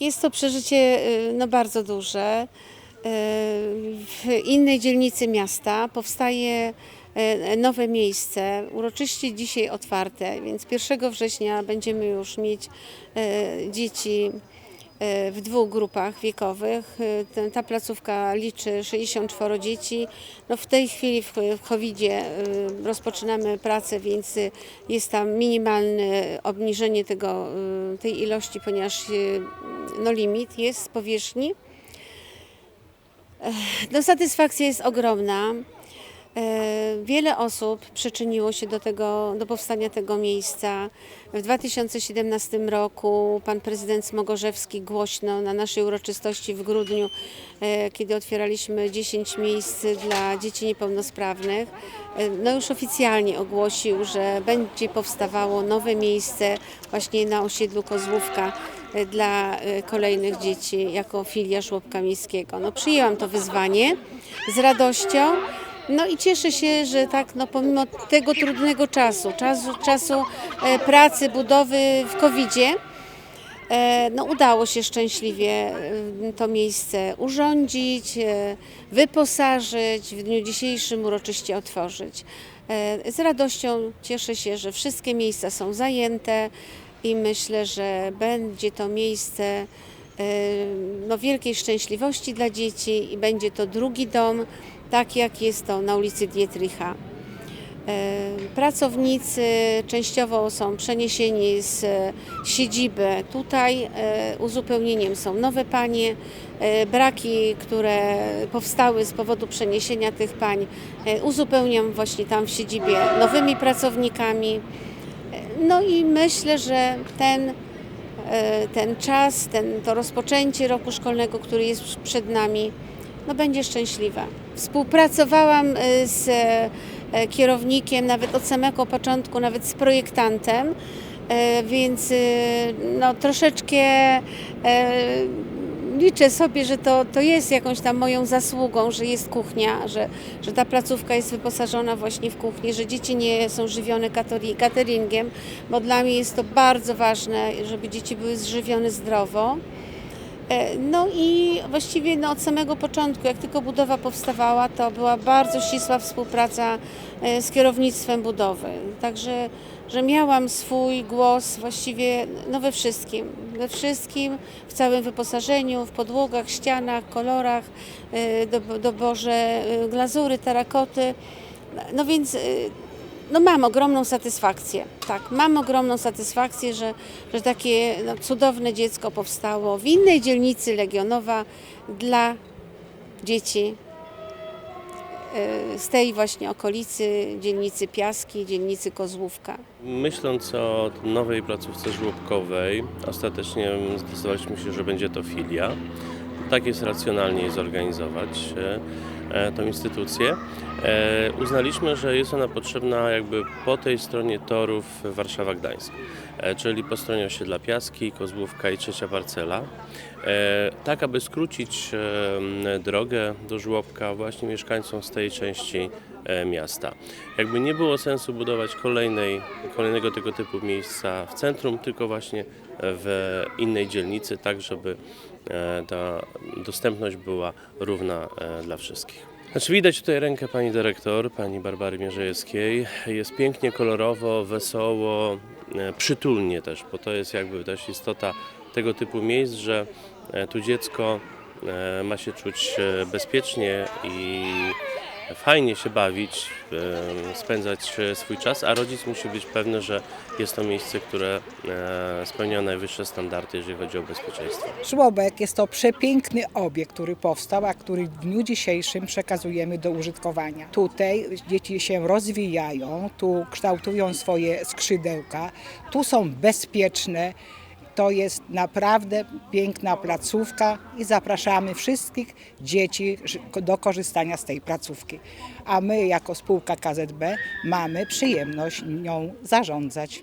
Jest to przeżycie y, no, bardzo duże. Y, W innej dzielnicy miasta powstaje y, nowe miejsce, uroczyście dzisiaj otwarte, więc 1 września będziemy już mieć dzieci w dwóch grupach wiekowych. Y, Ta placówka liczy 64 dzieci. No w tej chwili w COVID-zie y, rozpoczynamy pracę, więc y, jest tam minimalne obniżenie tego, y, tej ilości, ponieważ y, no limit jest z powierzchni. No satysfakcja jest ogromna. E, Wiele osób przyczyniło się do, tego, do powstania tego miejsca. W 2017 roku pan prezydent Smogorzewski głośno na naszej uroczystości w grudniu, e, kiedy otwieraliśmy 10 miejsc dla dzieci niepełnosprawnych, e, no już oficjalnie ogłosił, że będzie powstawało nowe miejsce właśnie na osiedlu Kozłówka dla kolejnych dzieci jako filia żłobka miejskiego. No, przyjęłam to wyzwanie z radością. No i cieszę się, że tak, no pomimo tego trudnego czasu, czasu, czasu e, pracy, budowy w COVID-zie, e, no udało się szczęśliwie e, to miejsce urządzić, wyposażyć, w dniu dzisiejszym uroczyście otworzyć. Z radością cieszę się, że wszystkie miejsca są zajęte i myślę, że będzie to miejsce no, wielkiej szczęśliwości dla dzieci i będzie to drugi dom, tak jak jest to na ulicy Dietricha. Pracownicy częściowo są przeniesieni z e, siedziby tutaj. E, Uzupełnieniem są nowe panie. E, Braki, które powstały z powodu przeniesienia tych pań, uzupełniam właśnie tam w siedzibie nowymi pracownikami. No i myślę, że ten, ten czas, ten, to rozpoczęcie roku szkolnego, który jest przed nami, no będzie szczęśliwe. Współpracowałam e, z e, kierownikiem nawet od samego początku, nawet z projektantem, e, więc e, no, troszeczkę e, liczę sobie, że to, to jest jakąś tam moją zasługą, że jest kuchnia, że, że ta placówka jest wyposażona właśnie w kuchnię, że dzieci nie są żywione cateringiem, bo dla mnie jest to bardzo ważne, żeby dzieci były zżywione zdrowo. E, No i właściwie no, od samego początku, jak tylko budowa powstawała, to była bardzo ścisła współpraca e, z kierownictwem budowy. Także, że miałam swój głos właściwie no, we wszystkim. We wszystkim, w całym wyposażeniu, w podłogach, ścianach, kolorach, e, do- doborze glazury, tarakoty. No więc no mam ogromną satysfakcję. Tak, mam ogromną satysfakcję, że, że takie no, cudowne dziecko powstało w innej dzielnicy Legionowa dla dzieci e, z tej właśnie okolicy, dzielnicy Piaski, dzielnicy Kozłówka. Myśląc o nowej placówce żłobkowej, ostatecznie zdecydowaliśmy się, że będzie to filia. Tak jest racjonalnie zorganizować e, e, tą instytucję. E, Uznaliśmy, że jest ona potrzebna jakby po tej stronie torów Warszawa-Gdańsk, e, czyli po stronie osiedla Piaski, Kozłówka i Trzecia Parcela. E, Tak, aby skrócić drogę do żłobka właśnie mieszkańcom z tej części miasta. Jakby nie było sensu budować kolejnej, kolejnego tego typu miejsca w centrum, tylko właśnie w innej dzielnicy, tak żeby ta dostępność była równa dla wszystkich. Znaczy widać tutaj rękę pani dyrektor, pani Barbary Mierzejewskiej. Jest pięknie, kolorowo, wesoło, e, przytulnie też, bo to jest jakby też istota tego typu miejsc, że e, tu dziecko e, ma się czuć bezpiecznie i fajnie się bawić, spędzać e, swój czas, a rodzic musi być pewny, że jest to miejsce, które e, spełnia najwyższe standardy, jeżeli chodzi o bezpieczeństwo. Żłobek jest to przepiękny obiekt, który powstał, a który w dniu dzisiejszym przekazujemy do użytkowania. Tutaj dzieci się rozwijają, tu kształtują swoje skrzydełka, tu są bezpieczne. To jest naprawdę piękna placówka i zapraszamy wszystkich dzieci do korzystania z tej placówki. A my jako spółka KZB mamy przyjemność nią zarządzać.